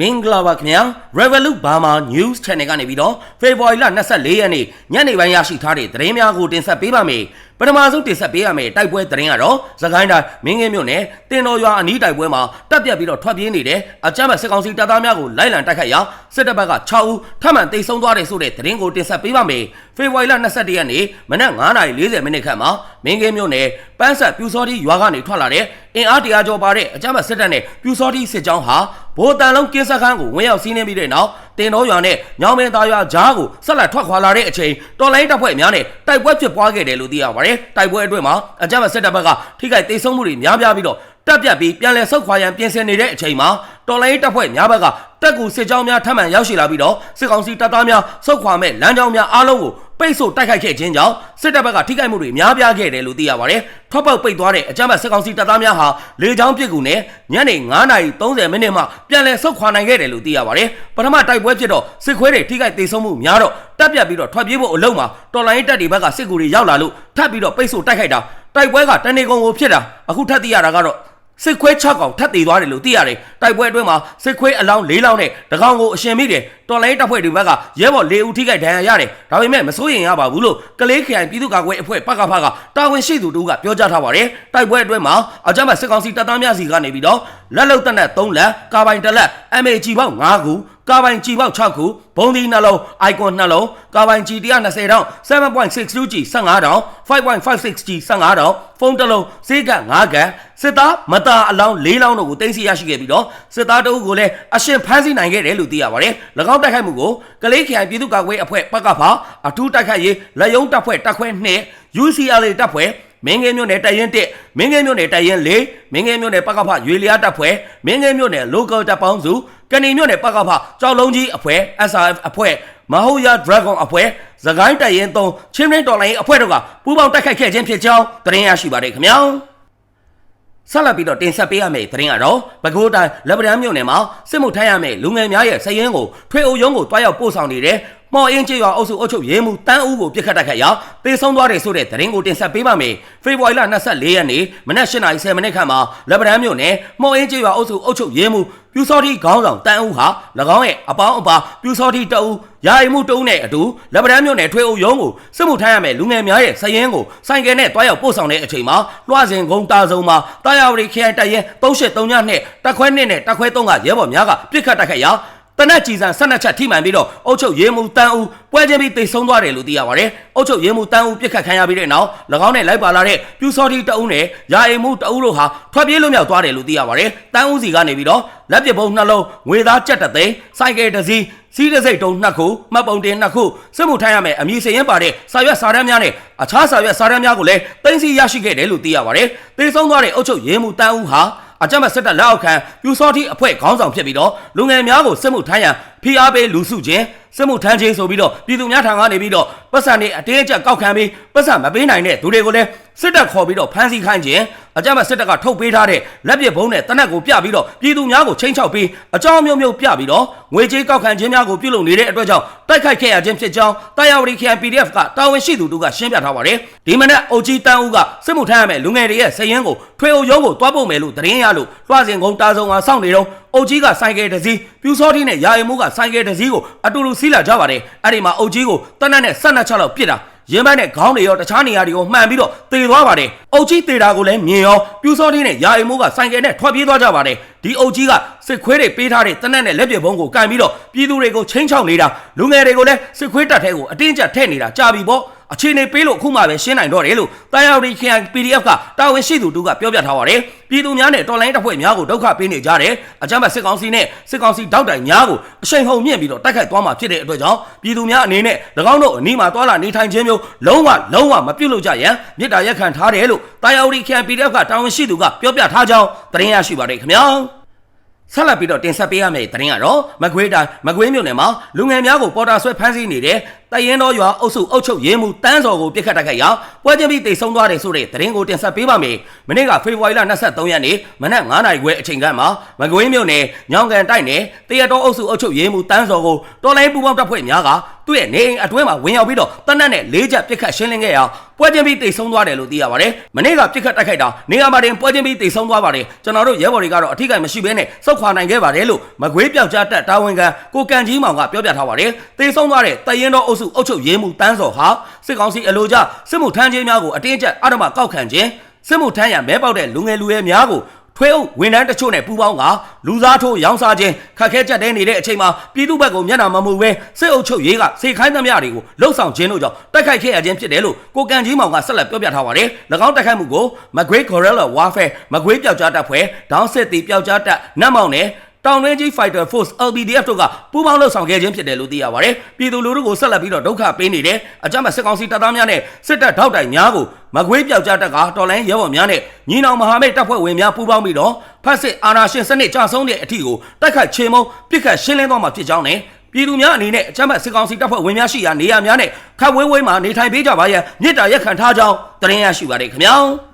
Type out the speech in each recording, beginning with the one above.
မင်္ဂလာပါခင်ဗျာ Revolut Burma News Channel ကနေပြီးတော့ဖေဖော်ဝါရီလ24ရက်နေ့ညနေပိုင်းရရှိထားတဲ့သတင်းများကိုတင်ဆက်ပေးပါမယ်ပထမဆုံးတင်ဆက်ပေးရမယ်တိုက်ပွဲသတင်းကတော့သခိုင်းတိုင်းမင်းငင်းမြို့နယ်တင်တော်ရွာအနီးတိုက်ပွဲမှာတပ်ပြတ်ပြီးတော့ထွက်ပြေးနေတဲ့အကြမ်းဖက်စစ်ကောင်စီတပ်သားများကိုလိုက်လံတိုက်ခိုက်ရာစစ်တပ်ဘက်က6ဦးထပ်မံတိတ်ဆုံးသွားတယ်ဆိုတဲ့သတင်းကိုတင်ဆက်ပေးပါမယ်ဖေဖော်ဝါရီလ21ရက်နေ့မနက်9:40မိနစ်ခန့်မှာမင်းငင်းမြို့နယ်ပန်းဆက်ပြူစောတိရွာကနေထွက်လာတဲ့ အင်အားတရာကျော်ပါတဲ့အကြမ်းဖက်စစ်တပ်နဲ့ပြူစောတိစစ်ကြောင်းဟာဗိုလ်တန်လုံးကင်းစခန်းကိုဝင်ရောက်စီးနင်းပြီးတဲ့နောက်တင်တော်ရွာနဲ့ညောင်မင်းသားရွာကြားကိုဆက်လက်ထွက်ခွာလာတဲ့အချိန်တော်လိုင်းတပ်ဖွဲ့များနဲ့တိုက်ပွဲဖြစ်ပွားခဲ့တယ်လို့သိရပါတယ်။တိုက်ပွဲအတွင်းမှာအကြမ်းဖက်စစ်တပ်ဘက်ကထိခိုက်ဒေဆုံးမှုတွေများပြားပြီးတော့တပ်ပြတ်ပြီးပြန်လည်ဆုတ်ခွာရန်ပြင်ဆင်နေတဲ့အချိန်မှာတော်လိုင်းတပ်ဖွဲ့များဘက်ကတပ်ကူစစ်ကြောင်းများထပ်မံရောက်ရှိလာပြီးတော့စစ်ကောင်စီတပ်သားများဆုတ်ခွာမဲ့လမ်းကြောင်းများအားလုံးကို ပိတ်ဆို့တိုက်ခိုက်ခဲ့ခြင်းကြောင့်စစ်တပ်ဘက်ကထိခိုက်မှုတွေများပြားခဲ့တယ်လို့သိရပါတယ်။ထွက်ပေါက်ပိတ်သွားတဲ့အကြမ်းဖက်စစ်ကောင်စီတပ်သားများဟာလေကြောင်းပစ်ကူနဲ့ညနေ9:30မိနစ်မှပြန်လည်ဆုတ်ခွာနိုင်ခဲ့တယ်လို့သိရပါတယ်။ပထမတိုက်ပွဲဖြစ်တော့စစ်ခွေးတွေထိခိုက်ဒေဆုံးမှုများတော့တပ်ပြတ်ပြီးတော့ထွက်ပြေးဖို့အလုံးမှာတော်လိုင်းတပ်တွေဘက်ကစစ်ကူတွေရောက်လာလို့ထပ်ပြီးတော့ပိတ်ဆို့တိုက်ခိုက်တာတိုက်ပွဲကတနေကုန်ကိုဖြစ်တာအခုထပ်သိရတာကတော့ စစ်ခွဲ6កောင်ထပ်တည်သွားတယ်လို့သိရတယ်တိုက်ပွဲအတွင်းမှာစစ်ခွဲအလောင်း၄လောင်းနဲ့တကောင်ကိုအရှင်မိတယ်တော်လိုင်းတပ်ဖွဲ့တွေဘက်ကရဲဘော်၄ဦးထိခိုက်ဒဏ်ရာရတယ်ဒါပေမဲ့မစိုးရင်ရပါဘူးလို့ကလေးခရိုင်ပြည်သူ့ကာကွယ်အဖွဲ့ပကဖကတာဝန်ရှိသူတို့ကပြောကြားထားပါတယ်တိုက်ပွဲအတွင်းမှာအကြမ်းဖက်စစ်ကောင်စီတပ်သားများစီကနေပြီးတော့လက်လုံတပ်နဲ့3လက်ကာပိုင်တစ်လက် MAG ပေါက်5ခု ကာပိုင်ကြီးပေါက်6ခုဘုံဒီနှလုံး icon နှလုံးကာပိုင်ကြီး120တောင်း 7.62G 15တောင်း 5.56G 15တောင်းဖုန်းတစ်လုံးစေးက5ကန်စစ်သားမတာအလောင်း၄လောင်းတို့ကိုတင်စီရရှိခဲ့ပြီးတော့စစ်သားတအုပ်ကိုလည်းအရှင်ဖမ်းဆီးနိုင်ခဲ့တယ်လို့သိရပါတယ်၎င်းတိုက်ခိုက်မှုကိုကလေးခရိုင်ပြည်သူ့ကာကွယ်အဖွဲ့ပကဖအထူးတိုက်ခိုက်ရေးလက်ယုံတပ်ဖွဲ့တပ်ခွဲ2 UCLA တပ်ဖွဲ့ မင်းငယ်မြို့နယ်တရင်1မင်းငယ်မြို့နယ်တရင်4မင်းငယ်မြို့နယ်ပကဖရွေလျားတပ်ဖွဲ့မင်းငယ်မြို့နယ် local တပ်ပေါင်းစုကနေမြို့နယ်ပကဖကြောက်လုံးကြီးအဖွဲ့ SRF အဖွဲ့မဟုတ်ရ Dragon အဖွဲ့သခိုင်းတရင်3ချင်းရင်းတော်လိုင်းအဖွဲ့တို့ကပူးပေါင်းတိုက်ခိုက်ခဲ့ခြင်းဖြစ်ကြောင်းသတင်းရရှိပါတယ်ခင်ဗျာဆက်လက်ပြီးတော့တင်ဆက်ပေးရမယ့်သတင်းကတော့ပဲခူးတိုင်းလက်ပံမြို့နယ်မှာစစ်မှုထမ်းရမယ့်လူငယ်များရဲ့စည်ရင်းကိုထွေအုပ်ရုံးကိုတွားရောက်ပို့ဆောင်နေတဲ့ မော်အင်းကျေးရွာအုပ်စုအုပ်ချုပ်ရေးမှူးတန်းဦးကိုပြစ်ခတ်တိုက်ခိုက်ရာတေဆုံးသွားတယ်ဆိုတဲ့သတင်းကိုတင်ဆက်ပေးပါမယ်။ဖေဖော်ဝါရီလ24ရက်နေ့မနက်8:30မိနစ်ခန့်မှာလက်ပံမြို့နယ်မော်အင်းကျေးရွာအုပ်စုအုပ်ချုပ်ရေးမှူးပြူစောတိခေါင်းဆောင်တန်းဦးဟာ၎င်းရဲ့အပေါင်းအပါပြူစောတိတအူယာယီမှုတအုပ်နဲ့အတူလက်ပံမြို့နယ်ထွေအုပ်ရုံးကိုစစ်မှုထမ်းရမယ့်လူငယ်များရဲ့စည်ရင်းကိုဆိုင်ကယ်နဲ့တွားရောက်ပို့ဆောင်တဲ့အချိန်မှာလွှစဉ်ကုန်းတာစုံမှာတာယာဝတီခရိုင်တရဲ383ညနဲ့တက်ခွဲ2နဲ့တက်ခွဲ3ကရဲဘော်များကပြစ်ခတ်တိုက်ခိုက်ရာ တနက်ကြည်စံဆက်နှစ်ချက်ထိမှန်ပြီးတော့အုတ်ချုပ်ရဲမှုတန်းဦးပွဲချင်းပြီးတိတ်ဆုံးသွားတယ်လို့သိရပါတယ်။အုတ်ချုပ်ရဲမှုတန်းဦးပြစ်ခတ်ခံရပြီးတဲ့နောက်၎င်းနဲ့လိုက်ပါလာတဲ့ပြူစောတိတအုပ်နဲ့ယာအိမ်မှုတအုပ်တို့ဟာထွက်ပြေးလွတ်မြောက်သွားတယ်လို့သိရပါတယ်။တန်းဦးစီကနေပြီးတော့လက်ပစ်ပုံနှလုံးငွေသားကြက်တသိန်းစိုက်ကယ်တစ်စီးစီးတဲ့စိတ်တုံးနှစ်ခုမှတ်ပုံတင်နှစ်ခုစစ်မှုထမ်းရမယ်အမည်စရင်ပါတဲ့စာရွက်စာတမ်းများနဲ့အခြားစာရွက်စာတမ်းများကိုလည်းတင်စီရရှိခဲ့တယ်လို့သိရပါတယ်။သေဆုံးသွားတဲ့အုတ်ချုပ်ရဲမှုတန်းဦးဟာ အကြမ်းဖက်စစ်တပ်လက်အောက်ခံပြူစောတိအဖွဲ့ခေါင်းဆောင်ဖြစ်ပြီးတော့လူငယ်များကိုစစ်မှုထမ်းရန် ဖိအားပေးလူစုခြင်းစစ်မှုထမ်းခြင်းဆိုပြီးတော့ပြည်သူများထံကနေပြီးတော့ပတ်စံတွေအတင်းအကျပ်ကောက်ခံပြီးပတ်စံမပေးနိုင်တဲ့သူတွေကိုလည်းစစ်တပ်ခေါ်ပြီးတော့ဖမ်းဆီးခိုင်းခြင်းအကြမ်းဖက်စစ်တပ်ကထုတ်ပေးထားတဲ့လက်ပစ်ဘုံနဲ့တနက်ကိုပြပြီးတော့ပြည်သူများကိုချိန်ချောက်ပြီးအကြောင်းမျိုးမျိုးပြပြီးတော့ငွေကြေးကောက်ခံခြင်းများကိုပြုလုပ်နေတဲ့အတွက်ကြောင့်တိုက်ခိုက်ခဲ့ရခြင်းဖြစ်ကြောင်းတာယာဝတီခရိုင် PDF ကတာဝန်ရှိသူတို့ကရှင်းပြထားပါတယ်ဒီမနက်အုတ်ကြီးတန်းဦးကစစ်မှုထမ်းရမယ့်လူငယ်တွေရဲ့စည်ရင်းကိုထွေအုပ်ရုံးကိုတွားပို့မယ်လို့သတင်းရလို့လွှစဉ်ကုန်းတာဆုံကစောင့်နေတော့အုတ်ကြီးကဆိုင်ကယ်တစ်စီးပြူစောတိနဲ့ရာယမှုကဆိုင်ကယ်တစ်စီးကိုအတူတူစီးလာကြပါတယ်အဲ့ဒီမှာအုတ်ကြီးကိုတနက်နဲ့ဆက်နှစ်ချက်လောက်ပြစ်တာရင်ဘတ်နဲ့ခေါင်းတွေရောတခြားနေရာတွေကိုမှန်ပြီးတော့တေသွားပါတယ်။အုတ်ကြီးတေတာကိုလည်းမြင်ရောပြူစောတိနဲ့ယာအိမ်မိုးကဆိုင်ကယ်နဲ့ထွက်ပြေးသွားကြပါတယ်။ဒီအုတ်ကြီးကစစ်ခွေးတွေပေးထားတဲ့တနက်နဲ့လက်ပြဘုံကိုကန်ပြီးတော့ပြည်သူတွေကိုချင်းချောက်နေတာလူငယ်တွေကိုလည်းစစ်ခွေးတပ်ထဲကိုအတင်းကျပ်ထည့်နေတာကြာပြီပေါ့။ အခြေအနေပေးလို့အခုမှပဲရှင်းနိုင်တော့တယ်လို့တာယာရီခရိုင် PDF ကတာဝန်ရှိသူတို့ကပြောပြထားပါတယ်။ပြည်သူများနဲ့တော်လိုင်းတပ်ဖွဲ့များကိုဒုက္ခပေးနေကြတယ်။အကြမ်းဖက်စစ်ကောင်စီနဲ့စစ်ကောင်စီတောက်တိုင်များကိုအရှိန်ဟုန်မြင့်ပြီးတော့တိုက်ခိုက်သွားမှာဖြစ်တဲ့အတွက်ကြောင့်ပြည်သူများအနေနဲ့၎င်းတို့အနီးမှာတွာလာနေထိုင်ခြင်းမျိုးလုံးဝလုံးဝမပြုတ်လို့ကြရန်မြစ်တာရက်ခံထားတယ်လို့တာယာရီခရိုင် PDF ကတာဝန်ရှိသူကပြောပြထားကြောင်းသတင်းရရှိပါတယ်ခင်ဗျာ။ဆက်လက်ပြီးတော့တင်ဆက်ပေးရမယ့်သတင်းကတော့မကွေးတိုင်းမကွေးမြို့နယ်မှာလူငယ်များကိုပေါ်တာဆွဲဖမ်းဆီးနေတဲ့ တရင်တော်ရွာအုပ်စုအုပ်ချုပ်ရေးမှူးတန်းစော်ကိုပြစ်ခတ်တိုက်ခိုက်ရာပွဲချင်းပြီးတိတ်ဆုံးသွားတယ်ဆိုတဲ့သတင်းကိုတင်ဆက်ပေးပါမယ်။မနေ့ကဖေဖော်ဝါရီလ23ရက်နေ့မနက်9:00နာရီခွဲအချိန်ကမှမကွေးမြို့နယ်ညောင်ကန်တိုက်နယ်တရတော်အုပ်စုအုပ်ချုပ်ရေးမှူးတန်းစော်ကိုတော်လိုင်းပူပေါင်းတပ်ဖွဲ့များကသူ့ရဲ့နေအိမ်အတွင်းမှာဝင်ရောက်ပြီးတော့တနက်နဲ့လေးချက်ပစ်ခတ်ရှင်းလင်းခဲ့ရာပွဲချင်းပြီးတိတ်ဆုံးသွားတယ်လို့သိရပါတယ်မနေ့ကပစ်ခတ်တိုက်ခိုက်တာနေရာမှာတင်ပွဲချင်းပြီးတိတ်ဆုံးသွားပါတယ်ကျွန်တော်တို့ရဲဘော်တွေကတော့အထိကိမရှိဘဲနဲ့စုတ်ခွာနိုင်ခဲ့ပါတယ်လို့မကွေးပြောက်ကြားတက်တာဝန်ခံကိုကန်ကြီးမောင်ကပြောပြထားပါတယ်တိတ်ဆုံးသွားတဲ့တရင်တော်အုပ်စုအုပ်ချုပ်ရေးမှုတန်းစော်ဟာစစ်ကောင်စီအလို့ကြစစ်မှုထမ်းခြင်းများကိုအတင်းကျပ်အဓမ္မကောက်ခံခြင်းစစ်မှုထမ်းရမဲပေါက်တဲ့လူငယ်လူရဲများကိုထွေးအုပ်ဝန်ထမ်းတချို့နဲ့ပူးပေါင်းကလူစားထိုးရောင်းစားခြင်းခက်ခဲကြက်တဲနေတဲ့အချိန်မှာပြည်သူ့ဘက်ကိုမျက်နှာမမူပဲစစ်အုပ်ချုပ်ရေးကစေခိုင်းသမျှတွေကိုလှုပ်ဆောင်ခြင်းတို့ကြောင့်တိုက်ခိုက်ခဲ့ရခြင်းဖြစ်တယ်လို့ကိုကန်ကြီးမောင်ကဆက်လက်ပြောပြထားပါတယ်။၎င်းတိုက်ခိုက်မှုကို Magray Gorilla Warfare မကွေးပျောက်ကြားတပ်ဖွဲ့ဒေါင်းစစ်တီပျောက်ကြားတပ်နတ်မောင်နဲ့ တောင်တွင်းကြီး Fighter Force LBDF တို့ကပူးပေါင်းလှုပ်ဆောင်ခဲ့ခြင်းဖြစ်တယ်လို့သိရပါတယ်။ပြည်သူလူထုကိုဆက်လက်ပြီးတော့ဒုက္ခပေးနေတဲ့အကြမ်းဖက်စစ်ကောင်စီတပ်သားများနဲ့စစ်တပ်ထောက်တိုင်များကိုမကွေးပြောက်ကြားတပ်ကတော်လိုင်းရဲဘော်များနဲ့ညီနောင်မဟာမိတ်တပ်ဖွဲ့ဝင်များပူးပေါင်းပြီးတော့ဖက်စစ်အာဏာရှင်စနစ်ကြဆုံးတဲ့အထီကိုတိုက်ခိုက်ချေမှုန်းပစ်ခတ်ရှင်းလင်းသွားမှာဖြစ်ကြောင်းနဲ့ပြည်သူများအနေနဲ့အကြမ်းဖက်စစ်ကောင်စီတပ်ဖွဲ့ဝင်များရှိရာနေရာများနဲ့ခတ်ဝဲဝဲမှာနေထိုင်ပေးကြပါရန်မြစ်တာရက်ခံထားကြောင်းတင်ရရှိပါတယ်ခင်ဗျာ။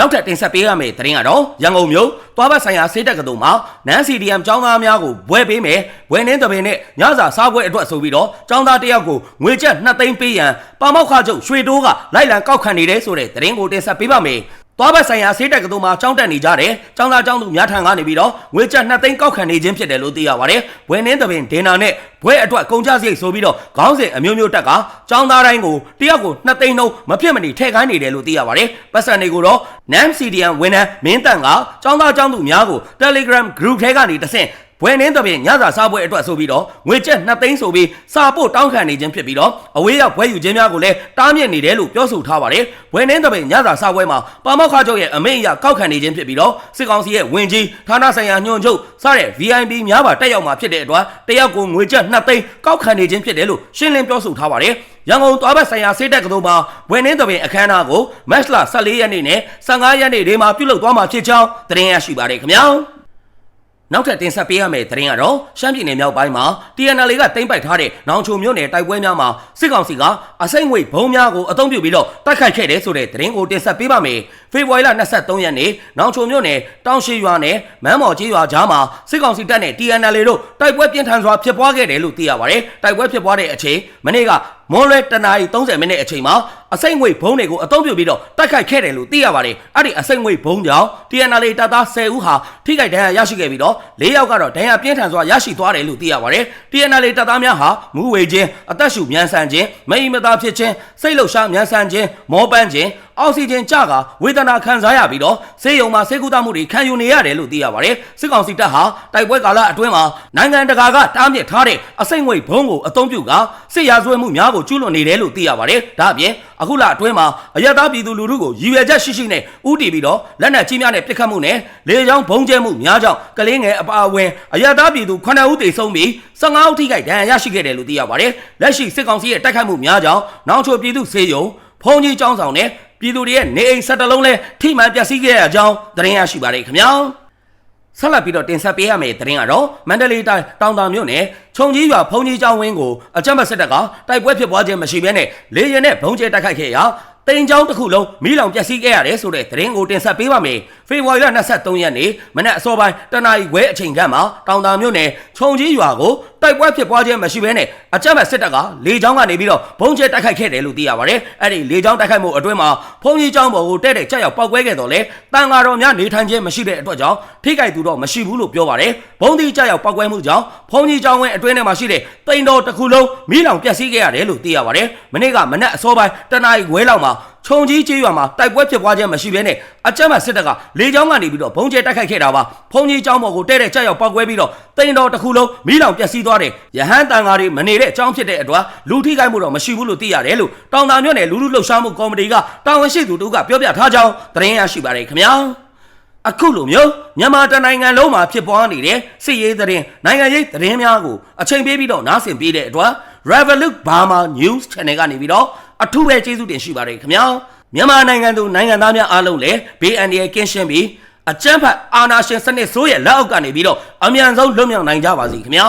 နောက်ထပ်တင်ဆက်ပေးရမယ့်သတင်းကတော့ရန်ကုန်မြို့သွားဘတ်ဆိုင်ရာစေးတက်ကတူမှာနန်းစီဒီအမ်ចောင်းသားများကိုဘွဲပေးမယ်ဘွဲနှင်းတပင်နဲ့ညစာစားပွဲအတွက်ဆိုပြီးတော့ចောင်းသားတယောက်ကိုငွေကျပ်2သိန်းပေးရန်ပါမောက်ခချုပ်ရွှေတိုးကလိုက်လံကောက်ခံနေတဲ့ဆိုတဲ့သတင်းကိုတင်ဆက်ပေးပါမယ် သွားဘတ်ဆိုင်ရာစေးတက်ကတူမှာចောင်းတက်နေကြတယ်ចောင်းသားចောင်းသူများထံကနေပြီးတော့ငွေကျပ်2သိန်းကောက်ခံနေခြင်းဖြစ်တယ်လို့သိရပါတယ်ဘွဲနှင်းတပင်ဒေနာနဲ့ဘွဲအတွက်ကုန်ကြစရိတ်ဆိုပြီးတော့ခေါင်းစဉ်အမျိုးမျိုးတက်ကចောင်းသားတိုင်းကိုတယောက်ကို2သိန်းနှုန်းမဖြစ်မနေထည့်ခိုင်းနေတယ်လို့သိရပါတယ်ပတ်စံတွေကိုတော့ NAM CDN ဝန်ထမ်းမင်းတန်ကចောင်းသားចောင်းသူများကို Telegram group ထဲကနေတဆင့် ဘွယ်နှင်းတပင်ညစာစားပွဲအတွက်ဆိုပြီးတော့ငွေကျပ်2သိန်းဆိုပြီးစာပို့တောင်းခံနေခြင်းဖြစ်ပြီးတော့အဝေးရောက်ဘွဲယူခြင်းများကိုလည်းတားမြစ်နေတယ်လို့ပြောဆိုထားပါတယ်ဘွယ်နှင်းတပင်ညစာစားပွဲမှာပါမောက်ခချုပ်ရဲ့အမိန့်အရကောက်ခံနေခြင်းဖြစ်ပြီးတော့စစ်ကောင်စီရဲ့ဝင်ကြီးဌာနဆိုင်ရာညွှန်ချုပ်စတဲ့ VIP များပါတက်ရောက်မှာဖြစ်တဲ့အတွက်တယောက်ကိုငွေကျပ်2သိန်းကောက်ခံနေခြင်းဖြစ်တယ်လို့ရှင်းလင်းပြောဆိုထားပါတယ်ရန်ကုန်သွားဘက်ဆိုင်ရာစေးတက်ကတော်မှာဘွယ်နှင်းတပင်အခမ်းအနားကိုမတ်လ14ရက်နေ့နဲ့15ရက်နေ့တွေမှာပြုလုပ်သွားမှာဖြစ်ကြောင်းသတင်းရရှိပါတယ်ခင်ဗျာ နောက်ထပ်တင်ဆက်ပေးရမယ့်သတင်းကတော့ရှမ်းပြည်နယ်မြောက်ပိုင်းမှာ TNL ကတင်ပိုက်ထားတဲ့နောင်ချုံမြို့နယ်တိုက်ပွဲများမှာစစ်ကောင်စီကအစိမ့်ငွေဘုံများကိုအုံပြုပြီးတော့တိုက်ခိုက်ခဲ့တယ်ဆိုတဲ့သတင်းကိုတင်ဆက်ပေးပါမယ်။ ဖေဖော်ဝါရီလ23ရက်နေ့နောင်ချုံမြို့နယ်တောင်ရှိရွာနယ်မန်းမော်ကြီးရွာကြားမှာစစ်ကောင်စီတပ်နဲ့ TNL တို့တိုက်ပွဲပြင်းထန်စွာဖြစ်ပွားခဲ့တယ်လို့သိရပါတယ်။တိုက်ပွဲဖြစ်ပွားတဲ့အချိန်မနေ့ကမွန်လွဲတနာရီ30မိနစ်အချိန်မှာအစိမ့်ငွေဘုံတွေကိုအုံပြုပြီးတော့တိုက်ခိုက်ခဲ့တယ်လို့သိရပါတယ်။အဲ့ဒီအစိမ့်ငွေဘုံကြောင့် TNL တပ်သား10ဦးဟာထိခိုက်ဒဏ်ရာရရှိခဲ့ပြီးတော့၄ယောက်ကတော့ဒဏ်ရာပြင်းထန်စွာရရှိသွားတယ်လို့သိရပါတယ်။ TNL တပ်သားများဟာမူဝေခြင်းအသက်ရှူမြန်ဆန်ခြင်းမအိမ်မသာဖြစ်ခြင်းစိတ်လှုပ်ရှားမြန်ဆန်ခြင်းမောပန်းခြင်း အောက်ဆီဂျင်ကျကဝေဒနာခံစားရပြီးတော့ဆေးရုံမှာဆေးကုသမှုတွေခံယူနေရတယ်လို့သိရပါတယ်။စစ်ကောင်စီတပ်ဟာတိုက်ပွဲကာလအတွင်းမှာနိုင်ငံတကာကတားမြစ်ထားတဲ့အစိမ့်ငွေဘုံကိုအသုံးပြုကစစ်ရာဇဝတ်မှုများကိုကျူးလွန်နေတယ်လို့သိရပါတယ်။ဒါအပြင်အခုလအတွင်းမှာအယက်သားပြည်သူလူထုကိုရည်ရွယ်ချက်ရှိရှိနဲ့ဥတီပြီးတော့လက်နက်ကြီးများနဲ့ပစ်ခတ်မှုနဲ့လေကြောင်းဘုံကျဲမှုများကြောင့်ကလေးငယ်အပါအဝင်အယက်သားပြည်သူ9ဦးသေဆုံးပြီး15ဦးထိခိုက်ဒဏ်ရာရရှိခဲ့တယ်လို့သိရပါတယ်။လက်ရှိစစ်ကောင်စီရဲ့တိုက်ခိုက်မှုများကြောင့်နောင်ချိုပြည်သူစေယုံဖုန်ကြီးចောင်းဆောင်နဲ့ ပြည်သူတွေရဲ့နေအိမ်ဆက်တလုံးလဲထိမှန်ပျက်စီးခဲ့ရကြောင်းသတင်းရရှိပါတယ်ခင်ဗျာဆက်လက်ပြီးတော့တင်ဆက်ပေးရမယ့်သတင်းကတော့မန္တလေးတိုင်းတောင်တာမြို့နယ်ခြုံကြီးရွာဖုန်ကြီးကျောင်းဝင်းကိုအကြမ်းဖက်စစ်တပ်ကတိုက်ပွဲဖြစ်ပွားခြင်းမရှိဘဲနဲ့လေရင်နဲ့ဘုံကျဲတိုက်ခိုက်ခဲ့ရာတိန်ချောင်းတစ်ခုလုံးမီးလောင်ပျက်စီးခဲ့ရတယ်ဆိုတဲ့သတင်းကိုတင်ဆက်ပေးပါမယ်။ဖေဖော်ဝါရီလ23ရက်နေ့မနက်အစောပိုင်းတနာရီခွဲအချိန်ခန့်မှာတောင်တာမြို့နယ်ခြုံကြီးရွာကို တိုက်ပွဲဖြစ်ပွားခြင်းမရှိဘဲနဲ့အကြမ်းဖက်စစ်တပ်ကလေကြောင်းကနေပြီးတော့ဘုံကျဲတိုက်ခိုက်ခဲ့တယ်လို့သိရပါတယ်။အဲ့ဒီလေကြောင်းတိုက်ခိုက်မှုအတွင်းမှာဖုန်ကြီးကျောင်းပေါ်ကိုတဲ့တဲ့ကြောက်ရောက်ပောက်ကွဲခဲ့တော့လေတန်ဃာတော်များနေထိုင်ခြင်းမရှိတဲ့အတွက်ကြောင့်ထိခိုက်သူတော့မရှိဘူးလို့ပြောပါတယ်။ဘုံဒီကြောက်ရောက်ပောက်ကွဲမှုကြောင့်ဖုန်ကြီးကျောင်းဝင်းအတွင်းထဲမှာရှိတဲ့တိန်တော်တစ်ခုလုံးမီးလောင်ပျက်စီးခဲ့ရတယ်လို့သိရပါတယ်။မနေ့ကမနက်အစောပိုင်းတနာရီခွဲလောက်မှာ ခြုံကြီးကျေးရွာမှာတိုက်ပွဲဖြစ်ပွားခြင်းမရှိဘဲနဲ့အကြမ်းဖက်စစ်တပ်ကလေကြောင်းကနေပြီးတော့ဘုံကျဲတိုက်ခိုက်ခဲ့တာပါဖုန်ကြီးကျောင်းပေါ်ကိုတဲ့တဲ့ကြောက်ရောက်ပောက်ကွဲပြီးတော့တိန်တော်တစ်ခုလုံးမီးလောင်ပျက်စီးသွားတယ်ရဟန်းတန်ဃာတွေမနေတဲ့အကြောင်းဖြစ်တဲ့အတွက်လူထိခိုက်မှုတော့မရှိဘူးလို့သိရတယ်လို့တောင်တာမြို့နယ်လူလူလှုပ်ရှားမှုကော်မတီကတာဝန်ရှိသူတို့ကပြောပြထားကြောင်းသတင်းရရှိပါတယ်ခင်ဗျာအခုလိုမျိုးမြန်မာတနိုင်ငံလုံးမှာဖြစ်ပွားနေတဲ့စစ်ရေးသတင်းနိုင်ငံရေးသတင်းများကိုအချိန်ပေးပြီးတော့နားဆင်ပေးတဲ့အတွက် Revolut Burma News Channel ကနေပြီးတော့ အထူးပဲကျေးဇူးတင်ရှိပါတယ်ခင်ဗျာမြန်မာနိုင်ငံသူနိုင်ငံသားများအားလုံးလည်းဘေးအန္တရာယ်ကင်းရှင်းပြီးအကြမ်းဖက်အာဏာရှင်စနစ်ဆိုးရဲ့လက်အောက်ကနေပြီးတော့အမြန်ဆုံးလွတ်မြောက်နိုင်ကြပါစေခင်ဗျာ